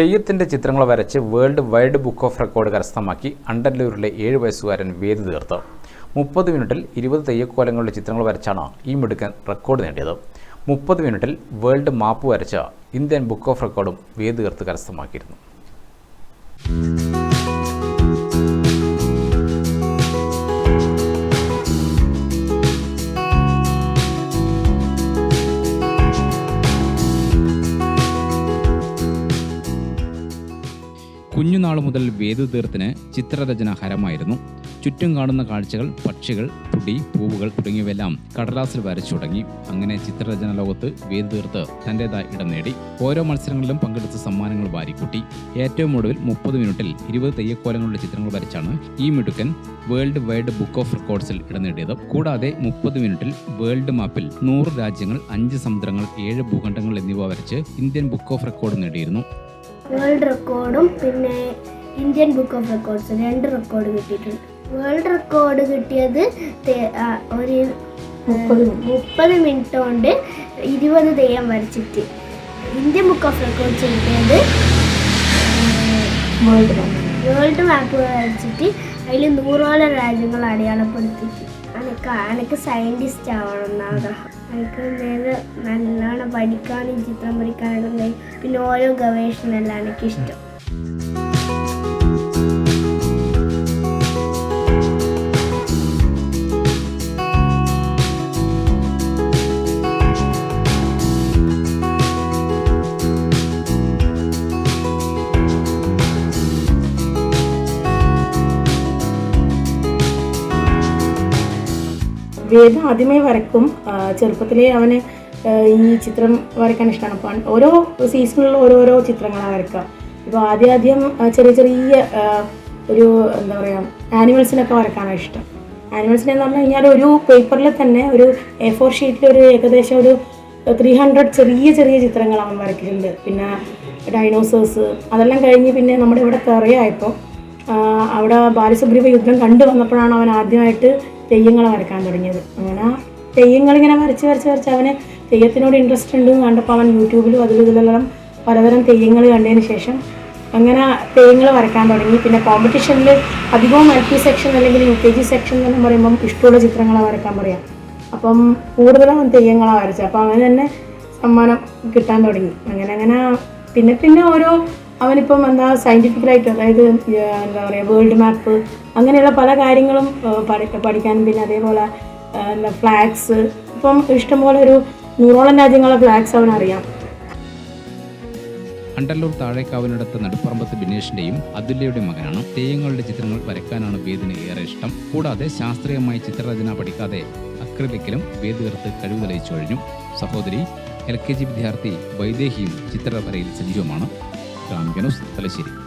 തെയ്യത്തിന്റെ ചിത്രങ്ങൾ വരച്ച് world wide book of record കരസ്ഥമാക്കി അണ്ടല്ലൂരിലെ ഏഴ് വയസ്സുകാരൻ വേദി തീർത്ത്. മുപ്പത് മിനിറ്റിൽ ഇരുപത് തെയ്യക്കോലങ്ങളുടെ ചിത്രങ്ങൾ വരച്ചാണ് ഈ മിടുക്കൻ റെക്കോർഡ് നേടിയത്. മുപ്പത് മിനിറ്റിൽ വേൾഡ് മാപ്പ് വരച്ച ഇന്ത്യൻ ബുക്ക് ഓഫ് റെക്കോർഡും വേദി തീർത്ത് കരസ്ഥമാക്കിയിരുന്നു. കുഞ്ഞുനാൾ മുതൽ വേദുതീർത്തിന് ചിത്രരചന ഹരമായിരുന്നു ചുറ്റും കാണുന്ന കാഴ്ചകൾ പക്ഷികൾ പുടി പൂവുകൾ തുടങ്ങിയവയെല്ലാം കടലാസിൽ വരച്ചു തുടങ്ങി. അങ്ങനെ ചിത്രരചന ലോകത്ത് വേദുതീർത്ത് തന്റേതായ ഇടം നേടി. ഓരോ മത്സരങ്ങളിലും പങ്കെടുത്ത സമ്മാനങ്ങൾ വാരിക്കൂട്ടി. ഏറ്റവും ഒടുവിൽ മുപ്പത് മിനിറ്റിൽ ഇരുപത് തെയ്യക്കോലങ്ങളുടെ ചിത്രങ്ങൾ വരച്ചാണ് ഈ മിടുക്കൻ വേൾഡ് വൈഡ് ബുക്ക് ഓഫ് റെക്കോർഡ്സിൽ ഇടം നേടിയത്. കൂടാതെ മുപ്പത് മിനിറ്റിൽ വേൾഡ് മാപ്പിൽ നൂറ് രാജ്യങ്ങൾ അഞ്ച് സമുദ്രങ്ങൾ ഏഴ് ഭൂഖണ്ഡങ്ങൾ എന്നിവ വരച്ച് ഇന്ത്യൻ ബുക്ക് ഓഫ് റെക്കോർഡ് നേടിയിരുന്നു. വേൾഡ് റെക്കോർഡും പിന്നെ ഇന്ത്യൻ ബുക്ക് ഓഫ് റെക്കോർഡ്സ് രണ്ട് റെക്കോർഡ് കിട്ടിയിട്ടുണ്ട്. വേൾഡ് റെക്കോർഡ് കിട്ടിയത് ഒരു മുപ്പത് മിനിറ്റ്. കൊണ്ട് ഇരുപത് തെയ്യം വരച്ചിട്ട്. ഇന്ത്യൻ ബുക്ക് ഓഫ് റെക്കോർഡ്സ് കിട്ടിയത് വേൾഡ് മാപ്പ് വരച്ചിട്ട് അതിൽ നൂറോളം രാജ്യങ്ങൾ അടയാളപ്പെടുത്തി എനിക്ക് എനിക്ക് സയന്റിസ്റ്റ് ആവണം എന്ന് ആഗ്രഹം. എനിക്ക് നേരെ നല്ലോണം പഠിക്കാനും ചിത്രം പഠിക്കാനും പിന്നെ ഓരോ ഗവേഷണമെല്ലാം എനിക്കിഷ്ടം വേദ ആദ്യമേ വരക്കും ചെറുപ്പത്തിലേ അവന് ഈ ചിത്രം വരയ്ക്കാൻ ഇഷ്ടമാണ് അപ്പം ഓരോ സീസണിലുള്ള ഓരോരോ ചിത്രങ്ങളാണ് വരക്കുക ഇപ്പോൾ ആദ്യം ആദ്യം ചെറിയ ചെറിയ ഒരു എന്താ പറയുക ആനിമൽസിനൊക്കെ വരക്കാനാണ് ഇഷ്ടം. ആനിമൽസിനെ എന്ന് പറഞ്ഞു കഴിഞ്ഞാൽ ഒരു പേപ്പറിൽ തന്നെ ഒരു എ ഫോർ ഷീറ്റിൽ ഒരു ഏകദേശം ഒരു ത്രീ ഹൺഡ്രഡ് ചെറിയ ചെറിയ ചിത്രങ്ങൾ അവൻ വരയ്ക്കുന്നുണ്ട്. പിന്നെ ഡൈനോസേഴ്സ് അതെല്ലാം കഴിഞ്ഞ് പിന്നെ നമ്മുടെ ഇവിടെ കറിയായപ്പോൾ ആഹ് അവിടെ ബാലസുഗ്രീവ യുദ്ധം കണ്ടു വന്നപ്പോഴാണ് അവൻ ആദ്യമായിട്ട് തെയ്യങ്ങൾ വരക്കാൻ തുടങ്ങിയത്. അങ്ങനെ തെയ്യങ്ങൾ ഇങ്ങനെ വരച്ച് വരച്ച് വരച്ച് അവന് തെയ്യത്തിനോട് ഇൻട്രസ്റ്റ് ഉണ്ട് കണ്ടപ്പോൾ അവൻ യൂട്യൂബിലും അതിലും ഇതിലെല്ലാം പലതരം തെയ്യങ്ങൾ കണ്ടതിന് ശേഷം അങ്ങനെ തെയ്യങ്ങൾ വരക്കാൻ തുടങ്ങി. പിന്നെ കോമ്പറ്റീഷനിൽ അധികവും എൽ പി സെക്ഷൻ അല്ലെങ്കിൽ യു കെ ജി സെക്ഷൻ എന്ന് പറയുമ്പം ഇഷ്ടമുള്ള ചിത്രങ്ങളെ വരക്കാൻ പറയാം. അപ്പം കൂടുതലും തെയ്യങ്ങളാണ് വരച്ചത്. അപ്പം അവന് തന്നെ സമ്മാനം കിട്ടാൻ തുടങ്ങി. അങ്ങനെ അങ്ങനെ പിന്നെ പിന്നെ ഓരോ അവനിപ്പം എന്താ സയന്റിഫിക്കലായിട്ട് അതായത് എന്താ പറയുക വേൾഡ് മാപ്പ് അങ്ങനെയുള്ള പല കാര്യങ്ങളും പഠിക്കാനും പിന്നെ അതേപോലെ എന്താ ഫ്ലാഗ്സ് ഇപ്പം ഇഷ്ടംപോലെ ഒരു നൂറോളം രാജ്യങ്ങളെ ഫ്ലാഗ്സ് അവനറിയാം. അണ്ടല്ലൂർ താഴേക്കാവിനടുത്ത് നടുപ്പറമ്പത്ത് ബിനേഷിന്റെയും അതുല്യയുടെ മകനാണ്. തെയ്യങ്ങളുടെ ചിത്രങ്ങൾ വരയ്ക്കാനാണ് വേദിന് ഏറെ ഇഷ്ടം. കൂടാതെ ശാസ്ത്രീയമായി ചിത്രരചന പഠിക്കാതെ അക്രിലിക്കലും വേദികർത്ത് കഴിവ് തെളിയിച്ചു കഴിഞ്ഞു. സഹോദരി എൽ കെ ജി വിദ്യാർത്ഥി വൈദേഹിയും ചിത്രരചനയിൽ സജീവമാണ്. Instagram, que.